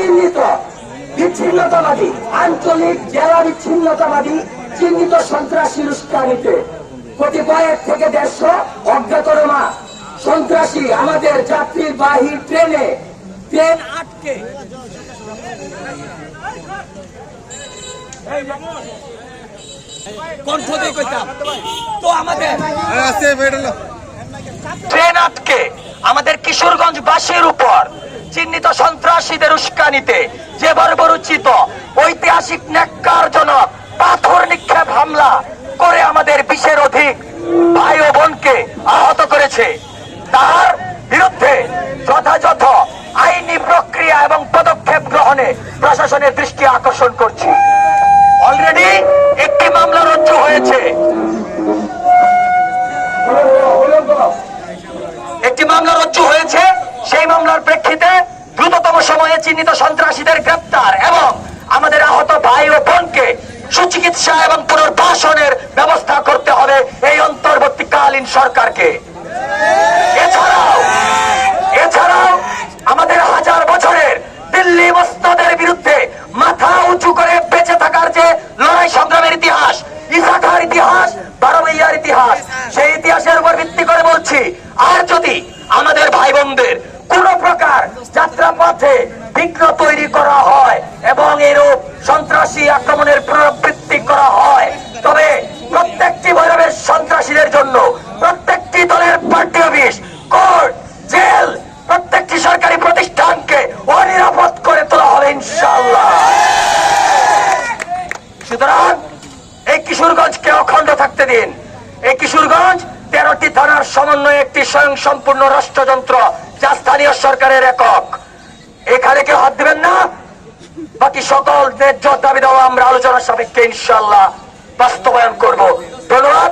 চিহ্নিত। বিচ্ছিন্নতাবাদী আঞ্চলিক জেলা বিচ্ছিন্নতাবাদী চিহ্নিত সন্ত্রাসী উস্কানিতে কতিপয় এক থেকে দেড়শো অজ্ঞাতরমা সন্ত্রাসী আমাদের যাত্রীবাহী ট্রেনে ট্রেন আটকে। কণ্ঠ দিয়ে কইতাম তো আমাদের ট্রেন আটকে। আমাদের কিশোরগঞ্জ বাসের উপর সন্ত্রাসীদের উস্কানিতে যে বর্বরচিত ঐতিহাসিক ন্যাক্কারজনক পাথর নিক্ষেপ হামলা করে আমাদের বিশের অধিক ভাই ও বোনকে আহত করেছে, তার বিরুদ্ধে যথাযথ আইনি প্রক্রিয়া এবং পদক্ষেপ গ্রহণে প্রশাসনের দৃষ্টি আকর্ষণ করছি। অলরেডি একটি মামলা রুজু হয়েছে। একটি মামলা রজ্জু হয়েছে, সেই মামলার প্রেক্ষিতে দ্রুততম সময়ে চিহ্নিত সন্ত্রাসীদের গ্রেপ্তার এবং আমাদের আহত ভাই ও বোনকে সুচিকিৎসা এবং পুনর্বাসনের ব্যবস্থা করতে হবে এই অন্তর্বর্তীকালীন সরকারকে। পথে বিঘ্ন তৈরি করা হয় এবং এরূপ সন্ত্রাসী আক্রমণের পুনরাবৃত্তি করা হয়। তবে প্রত্যেকটি ভৈরবের সন্ত্রাসীদের জন্য প্রত্যেকটি দলের পার্টি অফিস, কোর্ট, জেল, প্রত্যেকটি সরকারি প্রতিষ্ঠানকে অনিরাপদ করে তোলা হবে ইনশাল্লাহ সুতরাং এই কিশোরগঞ্জকে অখণ্ড থাকতে দিন। এই কিশোরগঞ্জ তেরোটি থানার সমন্বয়ে একটি স্বয়ং সম্পূর্ণ রাষ্ট্রযন্ত্র, যা স্থানীয় সরকারের একক। এখানে কেউ হাত দিবেন না? বাকি সকল ন্যায্য দাবি দেওয়া আমরা আলোচনার সাপেক্ষে ইনশাল্লাহ বাস্তবায়ন করব। ধন্যবাদ।